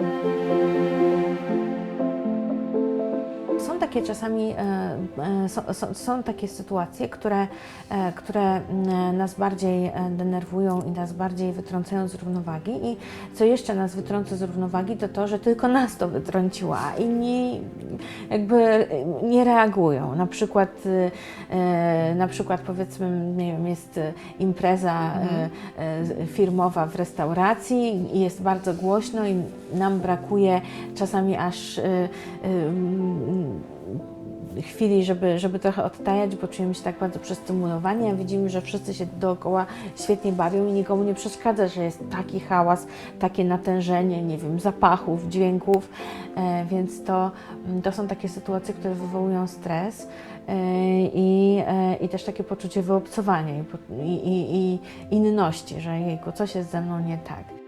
Música takie czasami, e, e, są, są, takie sytuacje, które, e, które mm, nas bardziej denerwują i nas bardziej wytrącają z równowagi. I co jeszcze nas wytrąca z równowagi, to to, że tylko nas to wytrąciło, a inni jakby nie reagują. Na przykład, na przykład powiedzmy, nie wiem, jest impreza e, firmowa w restauracji i jest bardzo głośno i nam brakuje czasami aż mm, chwili, żeby, żeby trochę odtajać, bo czujemy się tak bardzo przestymulowani, a widzimy, że wszyscy się dookoła świetnie bawią i nikomu nie przeszkadza, że jest taki hałas, takie natężenie, nie wiem, zapachów, dźwięków, e, więc to, to są takie sytuacje, które wywołują stres e, i, e, i też takie poczucie wyobcowania i, i, i inności, że jejku, coś jest ze mną nie tak.